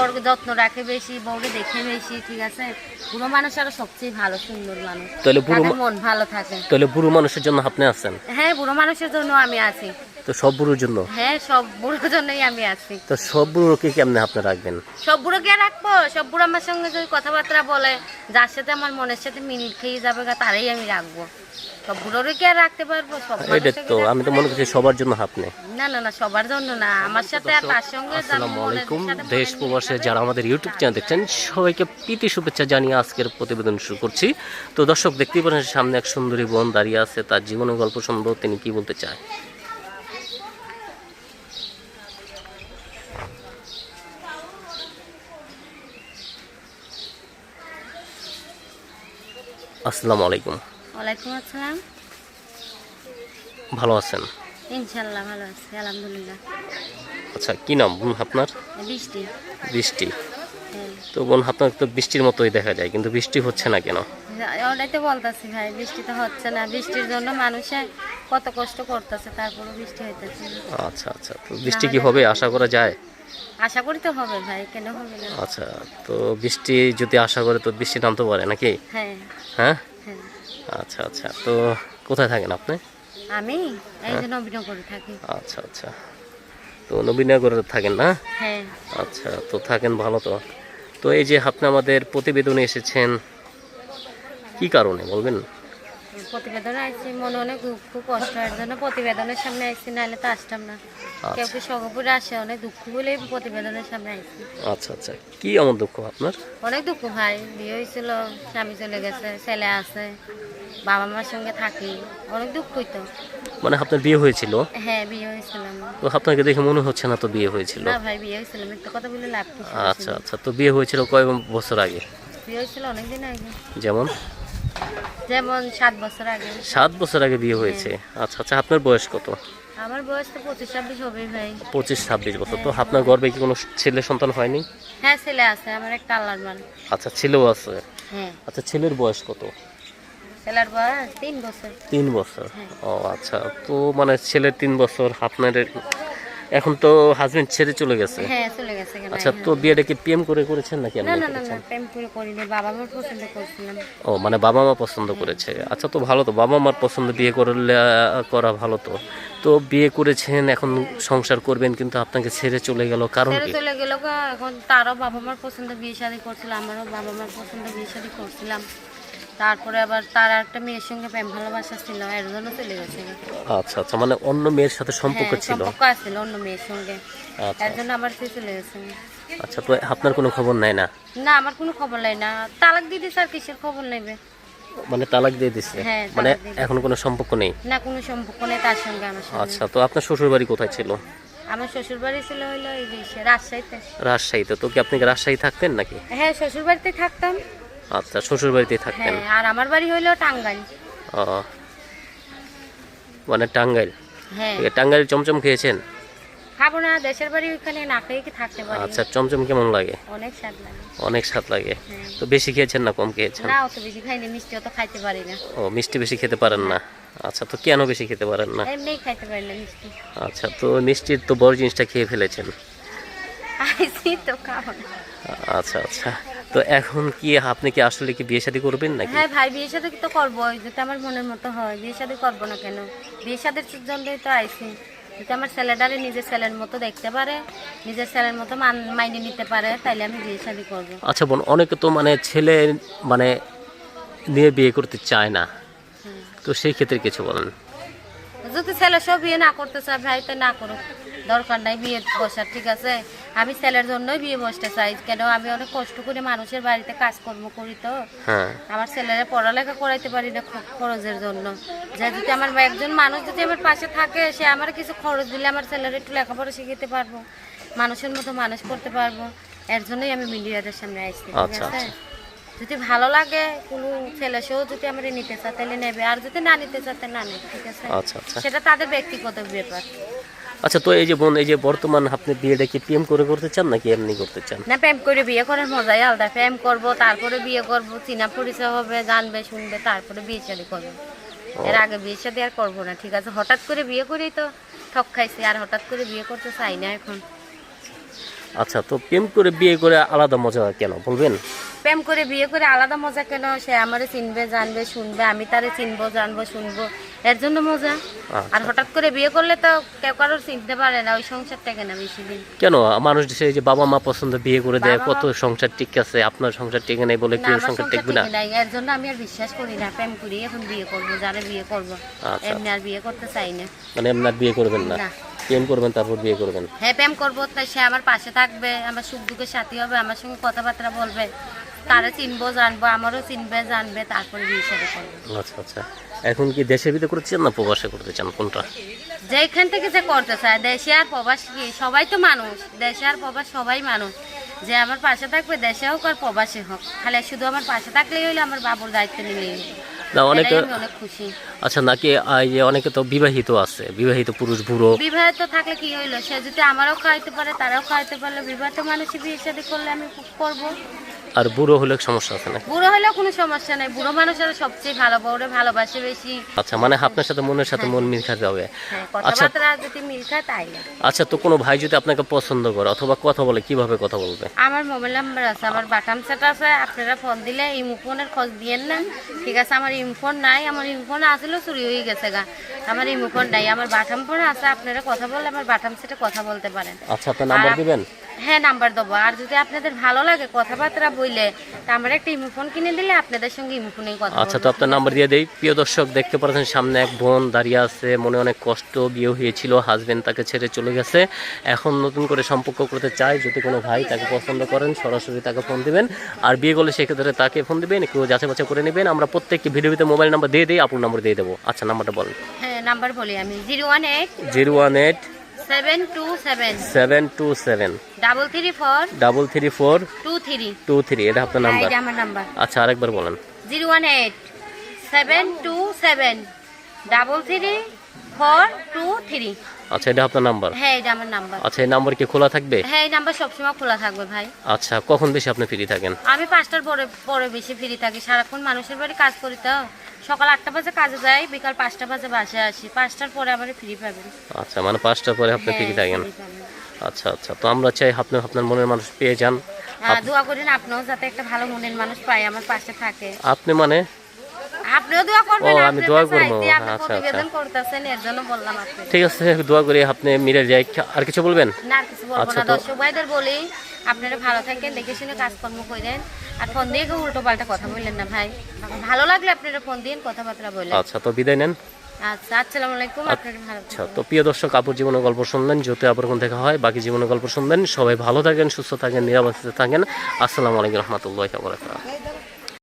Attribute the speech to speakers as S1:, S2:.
S1: ওর যত্ন রাখে বেশি বউকে দেখে বেশি ঠিক আছে? বুড়ো মানুষ আরও সবচেয়ে ভালো সুন্দর মানুষ।
S2: তাহলে বুড়ো
S1: মন ভালো থাকে।
S2: তাহলে বুড়ো মানুষের জন্য আপনি আছেন?
S1: হ্যাঁ বুড়ো মানুষের জন্য আমি আছি।
S2: তো সব বুড়োর জন্য?
S1: হ্যাঁ সব বুড়োর জন্যই আমি আছি।
S2: তো সব বুড়োকে কেমনে আপনি রাখবেন?
S1: সব বুড়ো কে রাখব? সব বুড়ো আমার সঙ্গে যদি কথাবার্তা বলে যার সাথে আমার মনের সাথে মিল খেয়ে যাবে তারই আমি রাখব। সব বুড়োরে কে আর রাখতে পারব? সব
S2: এটা তো আমি তো মনে করছি সবার জন্য আপনি।
S1: না না না সবার জন্য না। আমার সাথে আর তার সঙ্গে যার
S2: আসসালামু আলাইকুম দেশ প্রবাসে যারা আমাদের ইউটিউব চ্যানেল দেখছেন সবাইকে প্রীতি শুভেচ্ছা জানিয়ে আজকের প্রতিবেদন শুরু করছি। তো দর্শক দেখতেই পারেন সামনে এক সুন্দরী বোন দাঁড়িয়ে আছে তার জীবনের গল্প শুনব তিনি কি বলতে চায়? আসসালামু আলাইকুম।
S1: ওয়ালাইকুম আসসালাম।
S2: ভালো আছেন?
S1: ইনশাল্লাহ ভালো আছি আলহামদুলিল্লাহ।
S2: আচ্ছা কি নাম বোন আপনার?
S1: বৃষ্টি।
S2: বৃষ্টি।
S1: হ্যাঁ।
S2: তো বোন আপনার তো বৃষ্টির মতোই দেখা যায় কিন্তু বৃষ্টি হচ্ছে না কেন?
S1: ওটাই তো বলতেছি ভাই বৃষ্টি তো হচ্ছে না। বৃষ্টির জন্য মানুষে কত কষ্ট করতেছে তারপরে বৃষ্টি হইতেছে।
S2: আচ্ছা আচ্ছা। তো বৃষ্টি কি হবে আশা করা যায়?
S1: আশা করি তো হবে ভাই কেন হবে না?
S2: আচ্ছা তো বৃষ্টি যদি আশা করে তো বৃষ্টি নামতে পারে নাকি?
S1: হ্যাঁ।
S2: হ্যাঁ?
S1: হ্যাঁ।
S2: আচ্ছা আচ্ছা তো কোথায় থাকেন আপনি?
S1: আমি এই যে নবীনগরে থাকি।
S2: আচ্ছা আচ্ছা তো নবীনগরে থাকেন না?
S1: হ্যাঁ।
S2: আচ্ছা তো থাকেন ভালো তো। তো এই যে আপনি আমাদের প্রতিবেদনে এসেছেন কি কারণে বলবেন?
S1: প্রতিবেদনে আইছি মনে অনেক দুঃখ খুব কষ্ট এর জন্য প্রতিবেদনের সামনে আইছি নাহলে তো আসতাম না। কেউ কি সগপুরে আসে অনেক দুঃখ বলে প্রতিবেদনের সামনে আইছি।
S2: আচ্ছা আচ্ছা। কি এমন দুঃখ আপনার?
S1: অনেক দুঃখ ভাই বিয়ে হয়েছিল স্বামী চলে গেছে ছেলে আছে বাবা মার সঙ্গে থাকি অনেক দুঃখ হইতো।
S2: মানে আপনার বিয়ে হয়েছিল?
S1: হ্যাঁ বিয়ে হয়েছিলাম।
S2: তো আপনাকে দেখে মনে হচ্ছে না তো বিয়ে হয়েছিল?
S1: না ভাই বিয়ে হয়েছিল মিথ্যা কথা বলে লাভ
S2: আচ্ছা আচ্ছা। তো বিয়ে হয়েছিল কয় বছর আগে?
S1: বিয়ে হয়েছিল অনেক দিন আগে।
S2: যেমন?
S1: যেমন সাত বছর আগে।
S2: সাত বছর আগে বিয়ে হয়েছে। আচ্ছা আচ্ছা আপনার বয়স কত?
S1: আমার বয়স তো পঁচিশ ছাব্বিশ হবে ভাই।
S2: পঁচিশ ছাব্বিশ বছর। তো আপনার গর্বে কি কোনো ছেলে সন্তান হয়নি?
S1: হ্যাঁ ছেলে আছে আমার একটা আল্লাহর মান।
S2: আচ্ছা ছেলেও আছে?
S1: হ্যাঁ।
S2: আচ্ছা ছেলের বয়স কত?
S1: ছেলের বয়স তিন বছর।
S2: তিন বছর।
S1: হ্যাঁ।
S2: ও আচ্ছা। তো মানে ছেলের তিন বছর আপনার এখন তো হাজবেন্ড ছেড়ে চলে গেছে।
S1: হ্যাঁ চলে গেছে কেন?
S2: আচ্ছা তো বিয়েটা কি প্রেম করে করেছেন নাকি
S1: না না না প্রেম করে করিনি বাবা মার পছন্দ করছিলাম।
S2: ও মানে বাবা মা পছন্দ করেছে। আচ্ছা তো ভালো তো বাবা মার পছন্দ বিয়ে করলে করা ভালো তো। তো বিয়ে করেছেন এখন সংসার করবেন কিন্তু আপনাকে ছেড়ে চলে গেল কারণ কি?
S1: চলে গেল এখন তারও বাবা মার পছন্দ বিয়ে শাদী করছিলাম আমারও বাবা মার পছন্দ বিয়ে শাদী করছিলাম। তারপরে আবার তার একটা মেয়ের সঙ্গে প্রেম ভালোবাসা ছিল এর জন্য চলে গেছে
S2: আচ্ছা আচ্ছা মানে অন্য মেয়ের সাথে সম্পর্ক
S1: হ্যাঁ,
S2: ছিল?
S1: সম্পর্ক আছিল অন্য মেয়ের সঙ্গে।
S2: আচ্ছা।
S1: এর জন্য আবার সে চলে গেছে।
S2: আচ্ছা তো আপনার কোনো খবর নাই না?
S1: না আমার কোনো খবর নাই না। তালাক দিদি স্যার কিসের খবর নেবে?
S2: মানে তালাক দিয়ে দিছে?
S1: হ্যাঁ,
S2: মানে
S1: তালাক দিয়ে
S2: এখন কোনো সম্পর্ক নেই?
S1: না কোনো সম্পর্ক নেই তার সঙ্গে আমার সঙ্গে।
S2: আচ্ছা তো আপনার শ্বশুর বাড়ি কোথায় ছিল?
S1: আমার শ্বশুর বাড়ি ছিল হইল এই যে ইসে, রাজশাহীতে।
S2: রাজশাহীতে তো কি আপনি কি রাজশাহী থাকতেন নাকি?
S1: হ্যাঁ শ্বশুর বাড়িতে থাকতাম।
S2: আচ্ছা শ্বশুর বাড়িতেই থাকতেন?
S1: হ্যাঁ আর আমার বাড়ি হইল টাঙ্গাইল।
S2: ও মানে টাঙ্গাইল?
S1: হ্যাঁ।
S2: টাঙ্গাইল চমচম খেয়েছেন?
S1: খাব না দেশের বাড়ি ওইখানে না খেয়ে কি থাকতে পারি?
S2: আচ্ছা চমচম কেমন লাগে?
S1: অনেক স্বাদ লাগে।
S2: অনেক স্বাদ লাগে।
S1: হ্যাঁ।
S2: তো বেশি খেয়েছেন না কম খেয়েছেন?
S1: না অত বেশি খাইনি মিষ্টি অত খাইতে পারি না।
S2: ও মিষ্টি বেশি খেতে পারেন না? আচ্ছা তো কেন বেশি খেতে পারেন না?
S1: এমনিই খাইতে পারি না মিষ্টি।
S2: আচ্ছা তো মিষ্টির তো বড় জিনিসটা খেয়ে ফেলেছেন।
S1: আইসি তো খাব না।
S2: আচ্ছা আচ্ছা। তো এখন কি আপনি কি আসলে কি বিয়ে শাদী করবেন নাকি?
S1: হ্যাঁ ভাই বিয়ে সাথে তো করব যদি আমার মনের মতো হয়। বিয়ে সাথে করব না কেন? বিয়ে সাথে জন্যই তো আইসি যদি আমার ছেলেটারে নিজের ছেলের মতো দেখতে পারে নিজের ছেলের মতো মাইনে নিতে পারে তাইলে আমি বিয়ে শাদি করব।
S2: আচ্ছা বোন অনেকে তো মানে ছেলে মানে নিয়ে বিয়ে করতে চায় না। তো সেই ক্ষেত্রে কিছু বলেন।
S1: যদি ছেলে সব বিয়ে না করতে চায় ভাই তো না করুক। দরকার নাই বিয়ে বসার ঠিক আছে? আমি ছেলের জন্যই বিয়ে বসতে চাই। কেন? আমি অনেক কষ্ট করে মানুষের বাড়িতে কাজকর্ম করি তো।
S2: হ্যাঁ।
S1: আমার ছেলেরা পড়ালেখা করাইতে পারি না খুব খরচের জন্য। যে যদি আমার একজন মানুষ যদি আমার পাশে থাকে সে আমার কিছু খরচ দিলে আমার ছেলেরা একটু লেখাপড়া শিখাতে পারব। মানুষের মতো মানুষ করতে পারব। এর জন্যই আমি মিডিয়াদের সামনে আসছি ঠিক
S2: আচ্ছা,
S1: আছে?
S2: আচ্ছা।
S1: যদি ভালো লাগে কোনো ছেলে সেও যদি আমার নিতে চায় তাহলে নেবে। আর যদি না নিতে চায় তাহলে না নেবে ঠিক আছে?
S2: আচ্ছা।
S1: সেটা তাদের ব্যক্তিগত ব্যাপার।
S2: আচ্ছা তো এই যে বোন এই যে বর্তমান আপনি বিয়েটা কি প্রেম করে করতে চান নাকি এমনি করতে চান?
S1: না প্রেম করে বিয়ে করার মজাই আলাদা। প্রেম করব তারপরে বিয়ে করব চিনা পরিচয় হবে জানবে শুনবে তারপরে বিয়ে শাদি করব। এর আগে বিয়ে শাদি আর করব না ঠিক আছে? হঠাৎ করে বিয়ে করেই তো ঠক খাইছি আর হঠাৎ করে বিয়ে করতে চাই না এখন।
S2: আচ্ছা তো প্রেম করে বিয়ে করে আলাদা মজা কেন বলবেন?
S1: প্রেম করে বিয়ে করে আলাদা মজা কেন? সে আমারে চিনবে জানবে শুনবে আমি তারে চিনবো জানব শুনব। এর জন্য মজা।
S2: আচ্ছা।
S1: আর হঠাৎ করে বিয়ে করলে তো কেউ কারোর চিনতে পারে না ওই সংসার থেকে না বেশি দিন?
S2: কেন? মানুষ সেই যে বাবা মা পছন্দ বিয়ে করে দেয় কত সংসার ঠিক আছে আপনার সংসার টিকে নেই বলে কেউ সংসার টিকবে না?
S1: এর জন্য আমি আর বিশ্বাস করি না প্রেম করি এখন বিয়ে করব যারা বিয়ে করব।
S2: আচ্ছা।
S1: এমনি আর বিয়ে করতে চাই না।
S2: মানে আপনার বিয়ে করবেন না?
S1: না।
S2: প্রেম করবেন তারপর বিয়ে করবেন?
S1: হ্যাঁ প্রেম করব তাই সে আমার পাশে থাকবে আমার সুখ দুঃখের সাথী হবে আমার সঙ্গে কথাবার্তা বলবে তারা চিনবো জানব আমারও চিনবে জানবে তারপরে বিয়ে করব।
S2: আচ্ছা আচ্ছা। এখন কি দেশের ভিতরে করতে চান না প্রবাসে করতে চান কোনটা?
S1: যেখান থেকে যে করতে চায় দেশে আর প্রবাস কি? সবাই তো মানুষ দেশে আর প্রবাস সবাই মানুষ। যে আমার পাশে থাকবে দেশে হোক আর প্রবাসে হোক। খালি শুধু আমার পাশে থাকলেই হইলে আমার বাবুর দায়িত্ব নিলেই
S2: না অনেকে
S1: অনেক খুশি।
S2: আচ্ছা নাকি অনেকে তো বিবাহিত আছে বিবাহিত পুরুষ বুড়ো।
S1: বিবাহিত থাকলে কি হইল? সে যদি আমারও খাইতে পারে তারাও খাইতে পারলে। বিবাহিত মানুষ বিয়ে শাদী করলে আমি করব।
S2: আর বুড়ো হলে সমস্যা আছে না
S1: বুড়ো হলেও কোনো সমস্যা নেই। বুড়ো মানুষের সবচেয়ে ভালো বউরে ভালোবাসে বেশি।
S2: আচ্ছা মানে আপনার সাথে মনের সাথে মন মিল খাতে হবে।
S1: হ্যাঁ
S2: আচ্ছা।
S1: কথাবার্তা যদি মিল খায় তাই না?
S2: আচ্ছা তো কোনো ভাই যদি আপনাকে পছন্দ করে অথবা কথা বলে কীভাবে কথা বলবে?
S1: আমার মোবাইল নাম্বার আছে আমার বাটাম সেট আছে আপনারা ফোন দিলে ইমো ফোনের খোঁজ দিয়েন না ঠিক আছে আমার ইমো ফোন নাই আমার ইমো ফোন আসলেও চুরি হয়ে গেছে গা। আমার ইমো ফোন নাই আমার বাটাম ফোন আছে আপনারা কথা বললে আমার বাটাম সেটে কথা বলতে পারেন।
S2: আচ্ছা আপনার নাম্বার দিবেন?
S1: হ্যাঁ নাম্বার দেবো। আর যদি আপনাদের ভালো লাগে কথাবার্তা বললে তা আমার একটা ইমো ফোন কিনে দিলে আপনাদের সঙ্গে ইমো ফোনেই কথা
S2: আচ্ছা তো আপনার নাম্বার দিয়ে দেই। প্রিয় দর্শক দেখতে পাচ্ছেন সামনে এক বোন দাঁড়িয়ে আছে। মনে অনেক কষ্ট বিয়ে হয়েছিল হাজবেন্ড তাকে ছেড়ে চলে গেছে। এখন নতুন করে সম্পর্ক করতে চায় যদি কোনো ভাই তাকে পছন্দ করেন সরাসরি তাকে ফোন দিবেন। আর বিয়ে করলে সেক্ষেত্রে তাকে ফোন দিবেন একটু যাচাই বাছাই করে নেবেন। আমরা প্রত্যেকটি ভিডিওতে মোবাইল নাম্বার দিয়ে দিই আপনার নাম্বার দিয়ে দেবো। আচ্ছা নাম্বারটা বলেন।
S1: হ্যাঁ নাম্বার বলি আমি। Zero one eight
S2: zero one eight
S1: seven two seven.
S2: Seven two seven.
S1: Double three four.
S2: Double three four.
S1: Two three.
S2: Two three এটা আপনার নাম্বার।
S1: আমার নাম্বার।
S2: আচ্ছা আরেকবার বলেন।
S1: Zero one eight seven two seven. Double three four two three.
S2: আচ্ছা এটা আপনার number?
S1: হ্যাঁ এটা আমার নাম্বার।
S2: আচ্ছা এই নাম্বার কি খোলা থাকবে?
S1: হ্যাঁ এই নাম্বার সবসময় খোলা থাকবে ভাই।
S2: আচ্ছা কখন বেশি আপনি ফ্রি থাকেন?
S1: আমি পাঁচটার পরে পরে বেশি ফ্রি থাকি। সারাক্ষণ মানুষের বাড়ি কাজ করি তো। সকাল আটটা বাজে কাজে যাই বিকাল পাঁচটা বাজে বাসায় আসি। পাঁচটার পরে আমার ফ্রি পাবেন।
S2: আচ্ছা মানে পাঁচটার পরে আপনি ফ্রি
S1: হ্যাঁ,
S2: থাকেন? আচ্ছা আচ্ছা তো আমরা চাই আপনি আপনার মনের মানুষ পেয়ে যান।
S1: হ্যাঁ, দোয়া করেন আপনিও যাতে একটা ভালো মনের মানুষ পাই আমার পাশে থাকে।
S2: আপনি মানে
S1: আপনিও দোয়া করবেন
S2: ও, আমি দোয়া করব। আচ্ছা,
S1: করতেছেন এর জন্য বললাম আপনি
S2: ঠিক আছে দোয়া করি আপনি মিলে যাই আর কিছু বলবেন?
S1: না কিছু বলব
S2: আচ্ছা,
S1: না
S2: তো-
S1: দর্শক ভাইদের বলি আপনারা ভালো থাকেন দেখে শুনে কাজকর্ম করেন। আর ফোন দিয়ে উল্টো পাল্টা কথা বললেন না ভাই। ভালো লাগলে আপনারা ফোন দিন কথাবার্তা বললেন
S2: আচ্ছা তো বিদায় নেন।
S1: আচ্ছা আসসালামু আলাইকুম আপনারা ভালো
S2: আচ্ছা তো প্রিয় দর্শক আপুর জীবনের গল্প শুনলেন যদি আবার কোন দেখা হয় বাকি জীবনের গল্প শুনবেন সবাই ভালো থাকেন সুস্থ থাকেন নিরাপদে থাকেন। আসসালামু আলাইকুম রহমতুল্লাহ বরাকাতুহু।